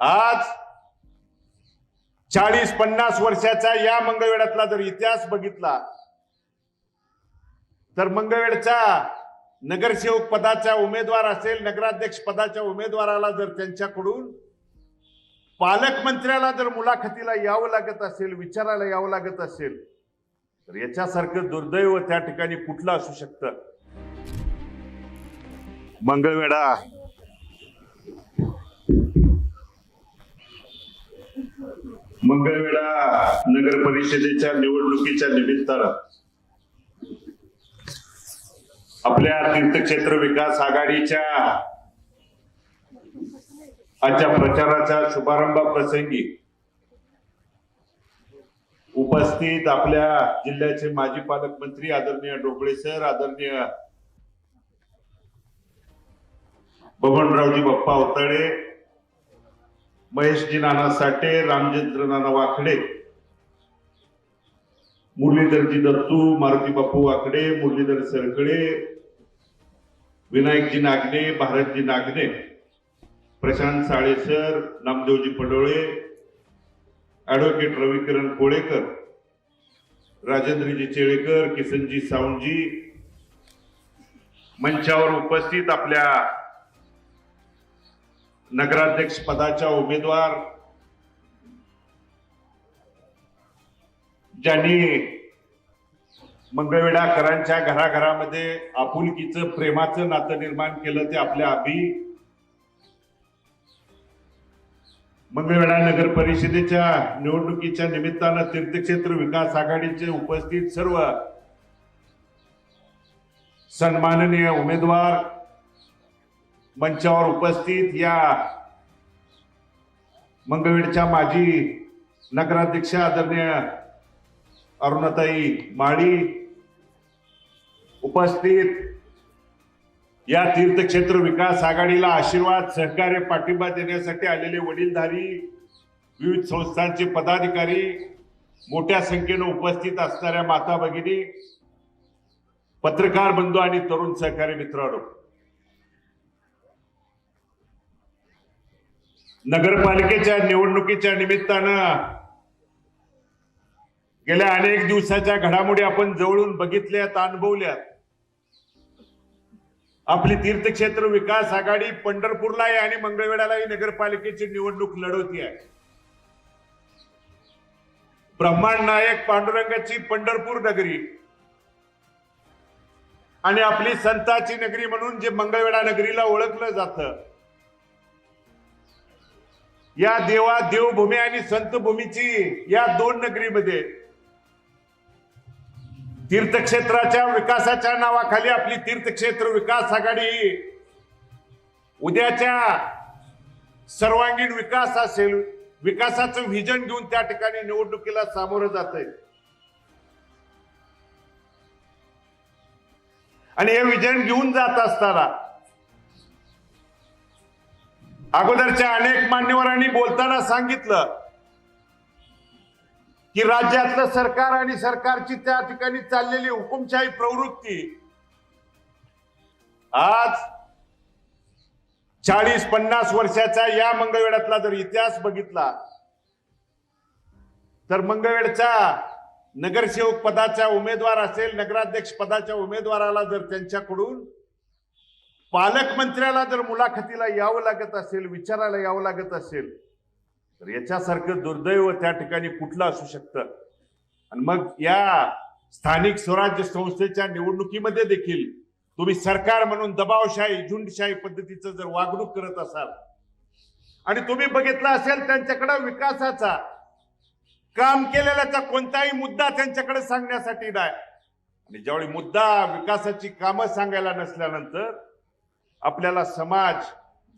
आज चाळीस पन्नास वर्षाचा या मंगळवेडातला जर इतिहास बघितला तर मंगळवेढचा नगरसेवक पदाचा उमेदवार असेल नगराध्यक्ष पदाच्या उमेदवाराला जर त्यांच्याकडून पालकमंत्र्याला जर मुलाखतीला यावं लागत असेल विचारायला यावं लागत असेल तर याच्यासारखं दुर्दैव त्या ठिकाणी कुठलं असू शकतं? मंगळवेढा मंगळवेढा नगर परिषदेच्या निवडणुकीच्या निमित्तानं आपल्या तीर्थक्षेत्र विकास आघाडीच्या आजच्या प्रचाराच्या शुभारंभाप्रसंगी उपस्थित आपल्या जिल्ह्याचे माजी पालकमंत्री आदरणीय डोबळे सर आदरणीय बबनरावजी बाप्पा अवताळे महेशजी नाना साठे रामचंद्र नाना वाकडे मुरलीधरजी दत्तू मारुती बापू वाकडे मुरलीधर सरकडे विनायकजी नागणे भारतजी नागणे प्रशांत साळेसर नामदेवजी पडोळे ऍडव्होकेट रविकिरण कोळेकर राजेंद्रजी चेळेकर किसनजी सावंतजी मंचावर उपस्थित आपल्या नगराध्यक्ष पदाच्या उमेदवार ज्यांनी मंगळवेढाकरांच्या घराघरामध्ये आपुलकीचं प्रेमाचं नातं निर्माण केलं ते आपल्या अभि मंगळवेढा नगर परिषदेच्या निवडणुकीच्या निमित्तानं तीर्थक्षेत्र विकास आघाडीचे उपस्थित सर्व सन्माननीय उमेदवार मंचावर उपस्थित या मंगळवेडच्या माजी नगराध्यक्ष आदरणीय अरुणाताई माळी उपस्थित या तीर्थक्षेत्र विकास आघाडीला आशीर्वाद सहकार्य पाठिंबा देण्यासाठी आलेले वडीलधारी विविध संस्थांचे पदाधिकारी मोठ्या संख्येनं उपस्थित असणाऱ्या माता भगिनी पत्रकार बंधू आणि तरुण सहकारी मित्रांनो. नगरपालिकेच्या निवडणुकीच्या निमित्तानं गेल्या अनेक दिवसाच्या घडामोडी आपण जवळून बघितल्यात अनुभवल्यात. आपली तीर्थक्षेत्र विकास आघाडी पंढरपूरलाही आणि मंगळवेढ्यालाही नगरपालिकेची निवडणूक लढवती आहे. ब्रह्मांड नायक पांडुरंगाची पंढरपूर नगरी आणि आपली संताची नगरी म्हणून जे मंगळवेढा नगरीला ओळखलं जातं या देवा देवभूमी आणि संतभूमीची या दोन नगरीमध्ये तीर्थक्षेत्राच्या विकासाच्या नावाखाली आपली तीर्थक्षेत्र विकास आघाडी उद्याच्या सर्वांगीण विकास असेल विकासाचं व्हिजन घेऊन त्या ठिकाणी निवडणुकीला सामोरं जात आहे. आणि हे विजन घेऊन जात असताना अगोदरच्या अनेक मान्यवरांनी बोलताना सांगितलं की राज्यातलं सरकार आणि सरकारची त्या ठिकाणी चाललेली हुकुमशाही प्रवृत्ती आज चाळीस पन्नास वर्षाचा या मंगळवेडातला जर इतिहास बघितला तर मंगळवेडचा नगरसेवक पदाचा उमेदवार असेल नगराध्यक्ष पदाच्या उमेदवाराला जर त्यांच्याकडून पालकमंत्र्याला जर मुलाखतीला यावं लागत असेल विचारायला यावं लागत असेल तर याच्यासारखं दुर्दैव त्या ठिकाणी कुठलं असू शकतं? आणि मग या स्थानिक स्वराज्य संस्थेच्या निवडणुकीमध्ये देखील तुम्ही सरकार म्हणून दबावशाही झुंडशाही पद्धतीचं जर वागणूक करत असाल आणि तुम्ही बघितलं असेल त्यांच्याकडे विकासाचा काम केलेल्याचा कोणताही मुद्दा त्यांच्याकडे सांगण्यासाठी नाही. आणि ज्यावेळी मुद्दा विकासाची कामं सांगायला नसल्यानंतर आपल्याला समाज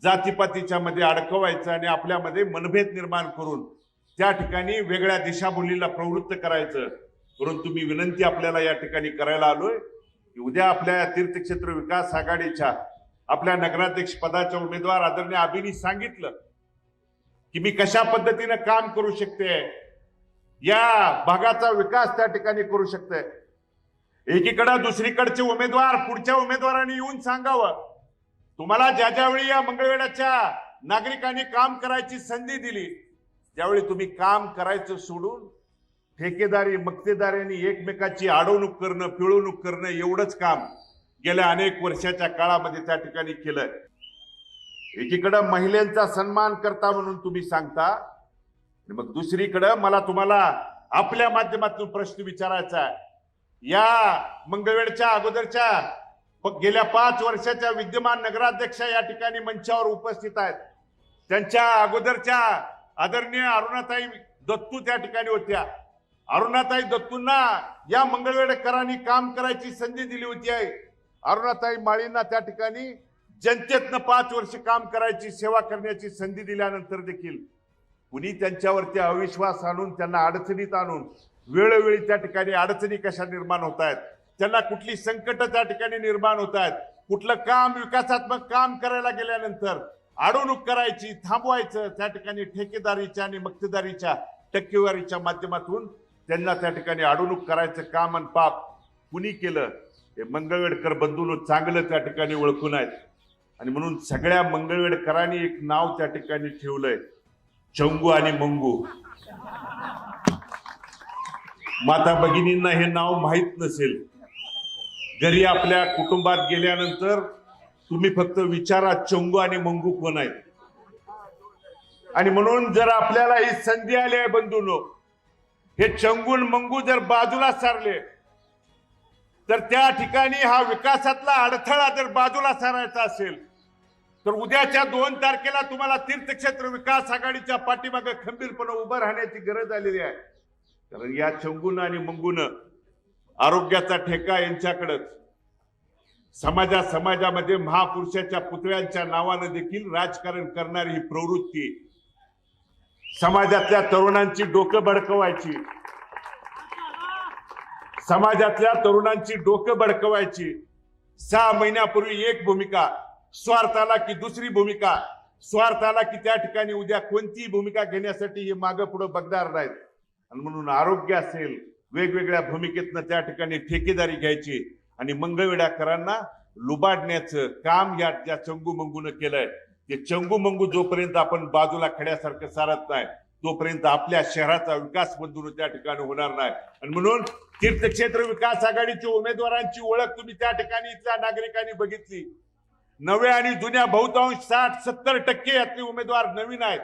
जातीपातीच्या मध्ये अडकवायचं आणि आपल्यामध्ये मनभेद निर्माण करून त्या ठिकाणी वेगळ्या दिशाभूलीला प्रवृत्त करायचं. परंतु मी विनंती आपल्याला या ठिकाणी करायला आलोय. की उद्या आपल्या या तीर्थक्षेत्र विकास आघाडीच्या आपल्या नगराध्यक्ष पदाच्या उमेदवार आदरणीय अभिनी सांगितलं की मी कशा पद्धतीनं काम करू शकते? या भागाचा विकास त्या ठिकाणी करू शकते. एकीकडं दुसरीकडचे उमेदवार पुढच्या उमेदवारांनी येऊन सांगावं. तुम्हाला ज्या ज्यावेळी या मंगळवेडाच्या नागरिकांनी काम करायची संधी दिली त्यावेळी तुम्ही काम करायचं सोडून ठेकेदारी मक्तेदारी एकमेकाची अडवणूक करणं पिळवणूक करणं एवढंच काम गेल्या अनेक वर्षाच्या काळामध्ये त्या ठिकाणी केलंय. एकीकडं महिलांचा सन्मान करता म्हणून तुम्ही सांगता मग दुसरीकडं मला तुम्हाला आपल्या माध्यमातून प्रश्न विचारायचा आहे. या मंगळवेळच्या अगोदरच्या गेल्या पाच वर्षाच्या विद्यमान नगराध्यक्षा या ठिकाणी मंचावर उपस्थित आहेत. त्यांच्या अगोदरच्या आदरणीय अरुणाताई दत्तू त्या ठिकाणी होत्या. अरुणाताई दत्तूंना या मंगळवेडकरांनी काम करायची संधी दिली होती आहे. अरुणाताई माळींना त्या ठिकाणी जनतेतनं पाच वर्ष काम करायची सेवा करण्याची संधी दिल्यानंतर देखील कुणी त्यांच्यावरती अविश्वास आणून त्यांना अडचणीत आणून वेळोवेळी त्या ठिकाणी अडचणी कशा निर्माण होत आहेत त्यांना कुठली संकट त्या ठिकाणी निर्माण होत आहेत. कुठलं काम विकासात्मक काम करायला गेल्यानंतर अडवणूक करायची थांबवायचं त्या ठिकाणी ठेकेदारीच्या आणि मक्तेदारीच्या टक्केवारीच्या माध्यमातून त्यांना त्या ठिकाणी अडवणूक करायचं काम आणि पाप कुणी केलं हे मंगळवेडकर बंधून चांगलं त्या ठिकाणी ओळखून आहेत. आणि म्हणून सगळ्या मंगळवेडकरांनी एक नाव त्या ठिकाणी ठेवलंय चंगू आणि मंगू. माता भगिनींना हे नाव माहीत नसेल घरी आपल्या कुटुंबात गेल्यानंतर तुम्ही फक्त विचारा चंगू आणि मंगू कोण आहे आणि म्हणून जर आपल्याला ही संधी आली आहे बंधूनो हे चंगून मंगू जर बाजूला सारले तर त्या ठिकाणी हा विकासातला अडथळा जर बाजूला सारायचा असेल तर उद्याच्या दोन तारखेला तुम्हाला तीर्थक्षेत्र विकास आघाडीच्या पाठीमागे खंबीरपणे उभं राहण्याची गरज आलेली आहे. कारण या चंगून आणि मंगून आरोग्याचा ठेका यांच्याकडंच. समाजा समाजामध्ये महापुरुषाच्या पुतळ्यांच्या नावानं देखील राजकारण करणारी ही प्रवृत्ती समाजातल्या तरुणांची डोकं भडकवायची. समाजातल्या तरुणांची डोकं भडकवायची. सहा महिन्यापूर्वी एक भूमिका स्वार्थाला की दुसरी भूमिका स्वार्थाला की त्या ठिकाणी उद्या कोणतीही भूमिका घेण्यासाठी हे मागं पुढे बघणार नाहीत. आणि म्हणून आरोग्य असेल वेगवेगळ्या भूमिकेतनं त्या ठिकाणी ठेकेदारी घ्यायची आणि मंगळवेड्याकरांना लुबाडण्याचं काम या ज्या चंगू मंगून केलंय. ते चंगू मंगू जोपर्यंत आपण बाजूला खड्यासारखं सारत नाही तोपर्यंत आपल्या शहराचा विकास बंधून त्या ठिकाणी होणार नाही. आणि म्हणून तीर्थक्षेत्र विकास आघाडीच्या उमेदवारांची ओळख तुम्ही त्या ठिकाणी इथल्या नागरिकांनी बघितली. नव्या आणि जुन्या बहुतांश साठ सत्तर टक्के यातले उमेदवार नवीन आहेत.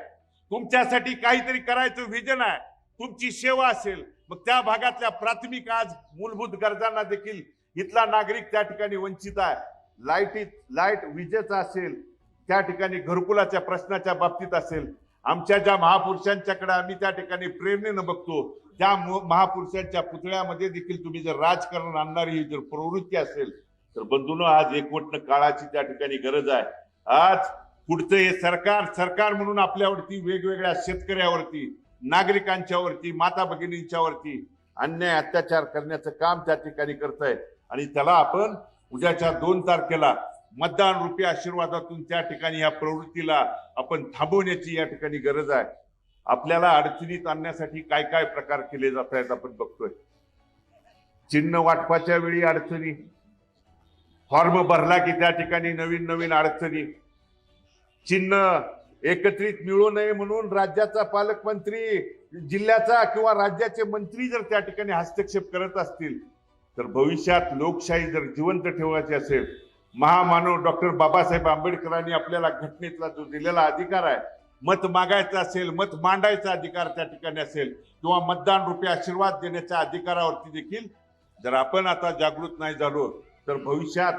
तुमच्यासाठी काहीतरी करायचं विजन आहे. तुमची सेवा असेल. मग त्या भागातल्या प्राथमिक आज मूलभूत गरजांना देखील इथला नागरिक त्या ठिकाणी वंचित आहे. लाईटी लाइट विजेचा असेल त्या ठिकाणी घरकुलाच्या प्रश्नाच्या बाबतीत असेल आमच्या ज्या महापुरुषांच्याकडे आम्ही त्या ठिकाणी प्रेरणेनं बघतो त्या मु- महापुरुषांच्या पुतळ्यामध्ये देखील तुम्ही जर राजकारण आणणारी ही जर प्रवृत्ती असेल तर बंधून आज एकवटणं काळाची त्या ठिकाणी गरज आहे. आज पुढचं हे सरकार सरकार म्हणून आपल्यावरती वेगवेगळ्या शेतकऱ्यावरती नागरिकांच्यावरती माता भगिनींच्यावरती अन्याय अत्याचार करण्याचं काम त्या ठिकाणी करत आहे आणि त्याला आपण उद्याच्या दोन तारखेला मतदान रुपये आशीर्वादातून त्या ठिकाणी या प्रवृत्तीला आपण थांबवण्याची या ठिकाणी गरज आहे. आपल्याला अडचणीत आणण्यासाठी काय काय प्रकार केले जात आहेत आपण बघतोय. चिन्ह वाटपाच्या वेळी अडचणी. फॉर्म भरला की त्या ठिकाणी नवीन नवीन अडचणी. चिन्ह एकत्रित मिळू नये म्हणून राज्याचा पालकमंत्री जिल्ह्याचा किंवा राज्याचे मंत्री जर त्या ठिकाणी हस्तक्षेप करत असतील तर भविष्यात लोकशाही जर जिवंत ठेवायची असेल महामानव डॉक्टर बाबासाहेब आंबेडकरांनी आपल्याला घटनेतला जो दिलेला अधिकार आहे मत मागायचा असेल मत मांडायचा अधिकार त्या ठिकाणी असेल किंवा मतदान रुपये आशीर्वाद देण्याच्या अधिकारावरती देखील जर आपण आता जागृत नाही झालो तर भविष्यात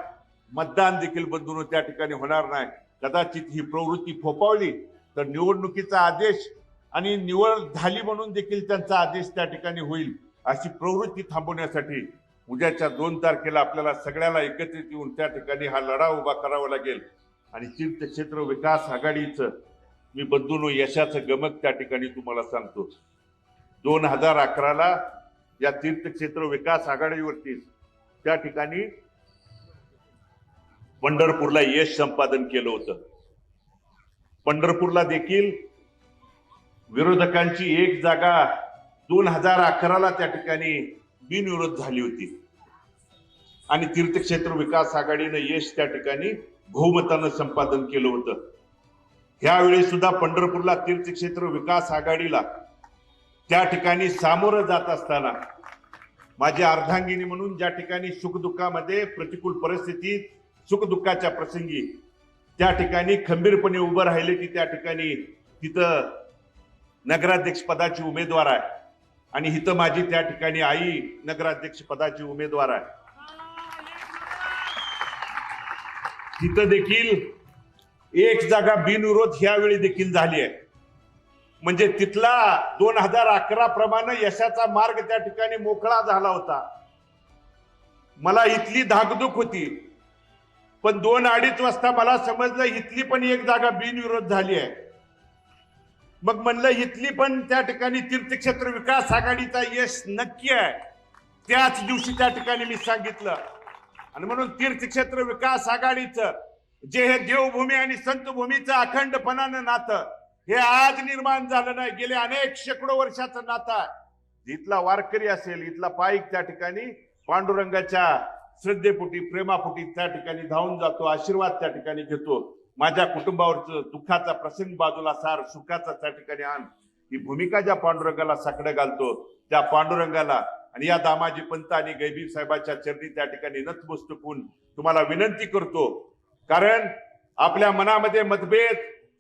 मतदान देखील बंधून त्या ठिकाणी होणार नाही. कदाचित ही प्रवृत्ती फोपावली तर निवडणुकीचा आदेश आणि निवड झाली म्हणून देखील त्यांचा आदेश त्या ठिकाणी होईल अशी प्रवृत्ती थांबवण्यासाठी उद्याच्या दोन तारखेला आपल्याला सगळ्याला एकत्रित येऊन त्या ठिकाणी हा लढा उभा करावा लागेल. आणि तीर्थक्षेत्र विकास आघाडीचं मी बंधून यशाचं गमक त्या ठिकाणी तुम्हाला सांगतो. दोन हजार अकराला या तीर्थक्षेत्र विकास आघाडीवरती त्या ठिकाणी पंढरपूरला यश संपादन केलं होतं. पंढरपूरला देखील विरोधकांची एक जागा दोन हजार अकराला त्या ठिकाणी बिनविरोध झाली होती. आणि तीर्थक्षेत्र विकास आघाडीनं यश त्या ठिकाणी बहुमतानं संपादन केलं होतं. ह्यावेळी सुद्धा पंढरपूरला तीर्थक्षेत्र विकास आघाडीला त्या ठिकाणी सामोरं जात असताना माझी अर्धांगिनी म्हणून ज्या ठिकाणी सुखदुःखामध्ये प्रतिकूल परिस्थितीत सुखदुःखाच्या प्रसंगी त्या ठिकाणी खंबीरपणे उभं राहिले की त्या ठिकाणी तिथं नगराध्यक्ष पदाची उमेदवार आहे. आणि इथं माझी त्या ठिकाणी आई नगराध्यक्ष पदाची उमेदवार आहे. तिथं देखील एक जागा बिनविरोध ह्यावेळी देखील झाली आहे. म्हणजे तिथला दोन हजार अकरा प्रमाणे यशाचा मार्ग त्या ठिकाणी मोकळा झाला होता. मला इथली धाकधूक होती. पण दोन अडीच वाजता मला समजलं इथली पण एक जागा बिनविरोध झाली आहे. मग म्हणलं इथली पण त्या ठिकाणी तीर्थक्षेत्र विकास आघाडीचा यश नक्की आहे. त्याच दिवशी त्या ठिकाणी मी सांगितलं. आणि म्हणून तीर्थक्षेत्र विकास आघाडीचं जे हे देवभूमी आणि संतभूमीचं अखंडपणानं नातं हे आज निर्माण झालं नाही. गेले अनेक शेकडो वर्षाचं नातं आहे. इथला वारकरी असेल इथला पाईक त्या ठिकाणी पांडुरंगाच्या श्रद्धेपोटी प्रेमापोटी त्या ठिकाणी धावून जातो आशीर्वाद त्या ठिकाणी घेतो. माझ्या कुटुंबावरचं दुःखाचा प्रसंग बाजूला सार सुखाचा त्या ठिकाणी आण. ही भूमिका ज्या पांडुरंगाला साकडं घालतो त्या पांडुरंगाला आणि या दामाजी पंत आणि गैबी साहेबाच्या चरणी त्या ठिकाणी नतमस्तक होऊन तुम्हाला विनंती करतो. कारण आपल्या मनामध्ये मतभेद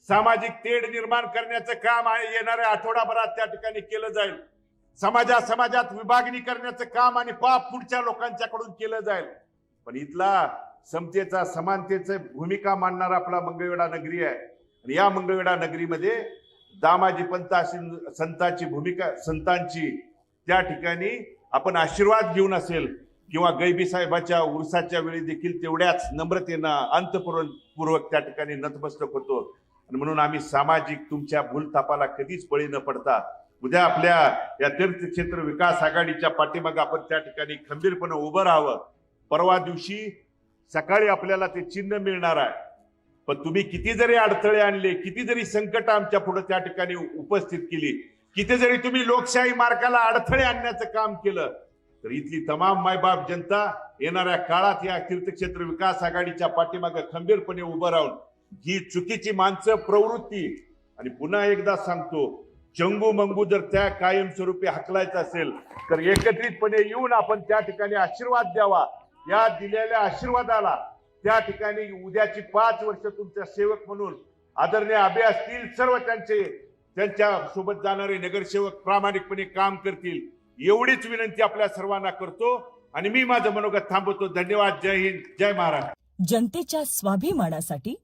सामाजिक तेढ निर्माण करण्याचं काम आहे येणाऱ्या आठवडाभरात त्या ठिकाणी केलं जाईल. समाजा समाजात विभागणी करण्याचं काम आणि पाप पुढच्या लोकांच्याकडून केलं जाईल. पण इथला समतेचा समानतेचं भूमिका मांडणारा आपला मंगळवेढा नगरी आहे. आणि या मंगळवेढा नगरीमध्ये दामाजी पंत अशी संतांची भूमिका संतांची त्या ठिकाणी आपण आशीर्वाद घेऊन असेल किंवा गैबी साहेबाच्या उरसाच्या वेळी देखील तेवढ्याच नम्रतेनं अंतपूर्वक त्या ठिकाणी नतमस्तक होतो. आणि म्हणून आम्ही सामाजिक तुमच्या भूलतापाला कधीच बळी न पडता उद्या आपल्या या तीर्थक्षेत्र विकास आघाडीच्या पाठीमाग आपण त्या ठिकाणी खंबीरपणे उभं राहावं. परवा दिवशी सकाळी आपल्याला ते चिन्ह मिळणार आहे. पण तुम्ही किती जरी अडथळे आणले किती जरी संकट आमच्या पुढे त्या ठिकाणी उपस्थित केली किती जरी तुम्ही लोकशाही मार्गाला अडथळे आणण्याचं काम केलं तर इथली तमाम मायबाप जनता येणाऱ्या काळात या तीर्थक्षेत्र विकास आघाडीच्या पाठीमागे खंबीरपणे उभं राहून ही चुकीची माणसं प्रवृत्ती. आणि पुन्हा एकदा सांगतो चंगू मंगू जर त्या कायमस्वरूपी हकलायचं असेल तर एकत्रितपणे येऊन आपण त्या ठिकाणी आशीर्वाद द्यावा. या दिलेल्या आशीर्वादाला त्या ठिकाणी उद्याची पाच वर्ष तुमच्या सेवक म्हणून आदरणीय आबे असतील सर्व त्यांचे त्यांच्यासोबत जाणारे नगरसेवक प्रामाणिकपणे काम करतील. एवढीच विनंती आपल्या सर्वांना करतो आणि मी माझं मनोगत थांबवतो. धन्यवाद. जय हिंद. जय महाराष्ट्र. जनतेच्या स्वाभिमानासाठी